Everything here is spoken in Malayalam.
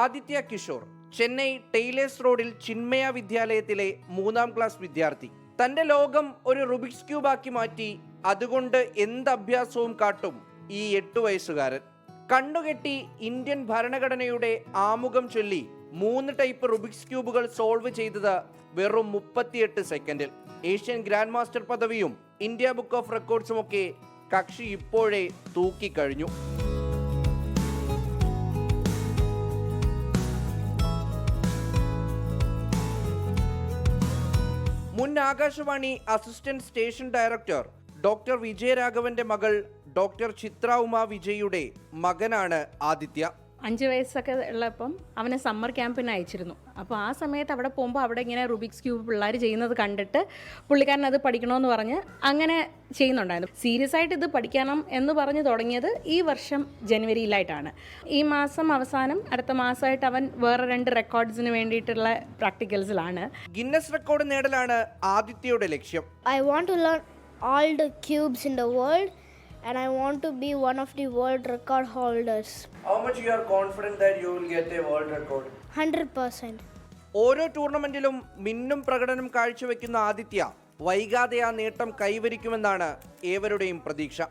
ആദിത്യ കിഷോർ ചെന്നൈ ടെയ്ലേഴ്സ് റോഡിൽ ചിന്മയ വിദ്യാലയത്തിലെ മൂന്നാം ക്ലാസ് വിദ്യാർത്ഥി. തന്റെ ലോകം ഒരു റുബിക്സ് ക്യൂബാക്കി മാറ്റി അതുകൊണ്ട് എന്ത് അഭ്യാസവും കാട്ടും ഈ എട്ടു വയസ്സുകാരൻ. കണ്ണുകെട്ടി ഇന്ത്യൻ ഭരണഘടനയുടെ ആമുഖം ചൊല്ലി മൂന്ന് ടൈപ്പ് റുബിക്സ് ക്യൂബുകൾ സോൾവ് ചെയ്തത് വെറും മുപ്പത്തിയെട്ട് സെക്കൻഡിൽ ഏഷ്യൻ ഗ്രാൻഡ് മാസ്റ്റർ പദവിയും ഇന്ത്യ ബുക്ക് ഓഫ് റെക്കോർഡ്സും ഒക്കെ കക്ഷി ഇപ്പോഴേ തൂക്കിക്കഴിഞ്ഞു. മുൻ Akashvani assistant station director doctor വിജയരാഘവന്റെ മകൾ ഡോക്ടർ ചിത്ര ഉമ വിജയുടെ മകനാണ് ആദിത്യ. അഞ്ച് വയസ്സൊക്കെ ഉള്ളപ്പം അവനെ സമ്മർ ക്യാമ്പിന് അയച്ചിരുന്നു. അപ്പോൾ ആ സമയത്ത് അവിടെ പോകുമ്പോൾ അവിടെ ഇങ്ങനെ റുബിക്സ് ക്യൂബ് പിള്ളേർ ചെയ്യുന്നത് കണ്ടിട്ട് പുള്ളിക്കാരൻ അത് പഠിക്കണമെന്ന് പറഞ്ഞ് അങ്ങനെ ചെയ്യുന്നുണ്ടായിരുന്നു. സീരിയസ് ആയിട്ട് ഇത് പഠിക്കണം എന്ന് പറഞ്ഞ് തുടങ്ങിയത് ഈ വർഷം ജനുവരിയിലായിട്ടാണ്. ഈ മാസം അവസാനം അടുത്ത മാസമായിട്ട് അവൻ വേറെ രണ്ട് റെക്കോർഡ്സിന് വേണ്ടിയിട്ടുള്ള പ്രാക്ടിക്കൽസിലാണ് ഗിന്നസ് റെക്കോർഡ് നേടലാണ് ആദിത്യയുടെ ലക്ഷ്യം. I want to learn all the cubes in the world. And I want to be one of the world record holders. How much you are confident that you will get a world record? 100%. ഓരോ ടൂർണമെന്റിലും മിന്നും പ്രകടനം കാഴ്ചവെക്കുന്ന ആദിത്യ വൈകാതെ ആ നേട്ടം കൈവരിക്കുമെന്നാണ് ഏവരുടെയും പ്രതീക്ഷ